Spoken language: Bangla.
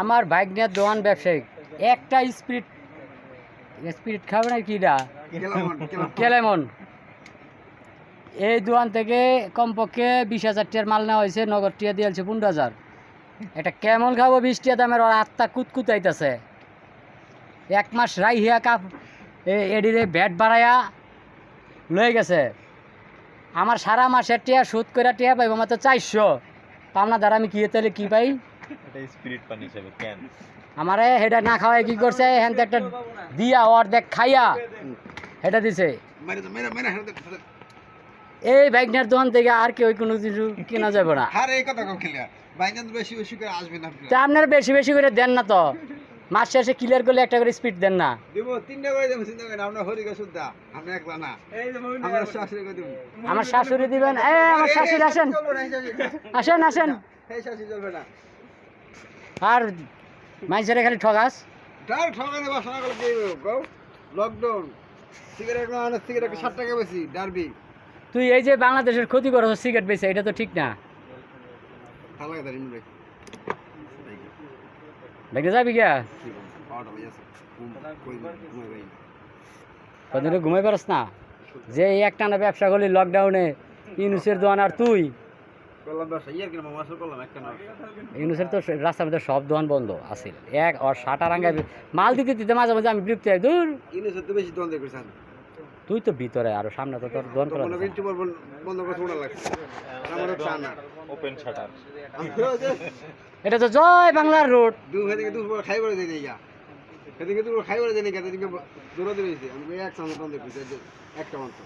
আমার বাইক নিয়ে দোকান ব্যবসায়িক একটা স্পিড স্পিড খাবে না কিটা কেলামন এই দোকান থেকে কমপক্ষে বিশ হাজার টিয়ার মাল নেওয়া হয়েছে নগদ টিয়া দিয়েছে পনেরো হাজার। এটা কেমন খাব বিশ টিয়া দামের? ওর আত্মা কুতকুতাইতেছে এক মাস রাই হিয়া কাপ এডিরে ব্যাট বাড়াইয়া লয়ে গেছে। আমার সারা মাসের টিয়া সুদ করে টিয়া পাইব মাত্র চারশো। পাওনা দ্বারা আমি কি তাহলে কি পাই? এটা স্পিরিট পানি হিসেবে কেন? আমারে হেটা না খাওয়াই কি করছে? হ্যাঁ একটা দিয়া অর্ধেক খাইয়া হেটা দিছে। মেরে দে মেরে মেরে হেরে দে এই বাইকনার দোকান থেকে আর কেউ কোনো কিছু কেনা যাবে না। আর এই কথা কম ক্লিয়ার বাইজান বেশি বেশি করে আসবে না তা আপনারা বেশি বেশি করে দেন না তো। মাস শেষে ক্লিয়ার করলে একটা করে স্পিড দেন না। দিব তিনটা করে দেব চিন্তা করেন আমরা আমরা একলা না। আমরা শাশুড়ি করে দেব। আমার শাশুড়ি দিবেন? এ আমার শাশুড়ি আসেন। আসেন আসেন। এই শাশুড়ি চলবে না। আর মাইসেরে খালি ঠগাস। তার ঠকানে বাসনা করে দিয়ে গো লকডাউন সিগারেট না অনেক সিগারেট ষাট টাকা বেশি ডারবি। তুই এই যে বাংলাদেশের ক্ষতি করছ সিগারেট বেচে এটা তো ঠিক না। ভেঙে যাবি গিয়া? ঘুমাই ভাই কদিনে ঘুমাই পারস না? যে এই একটানা ব্যবসা করলি লকডাউনে ইউনুসের দোয়ান আর তুই। করলাম ব্যবসা ইয়ার কিনা মামা করলাম একটা না ইউনুসের তো রাস্তার মধ্যে সব দোকান বন্ধ আছিল এক আর সাটা রাঙ্গায় মাল দিতে দিতে মাঝে মাঝে আমি বিরক্তি হয় দূর ইউনিসের তো বেশি দ্বন্দ্ব করেছেন তুই তো ভিতরে আরও সামনে তো তোর দোকান করা বন্ধ করে শোনা লাগছে। আমারও চান না ওপেন শাটার এটা তো জয় বাংলার রোড। দু হেদিকে দু খাই বলে দেয় ইয়া হেদিকে দু খাই বলে দেয় এদিকে দূরে দিয়েছে আমি এক সামনে দ্বন্দ্ব করেছি একটা মাত্র।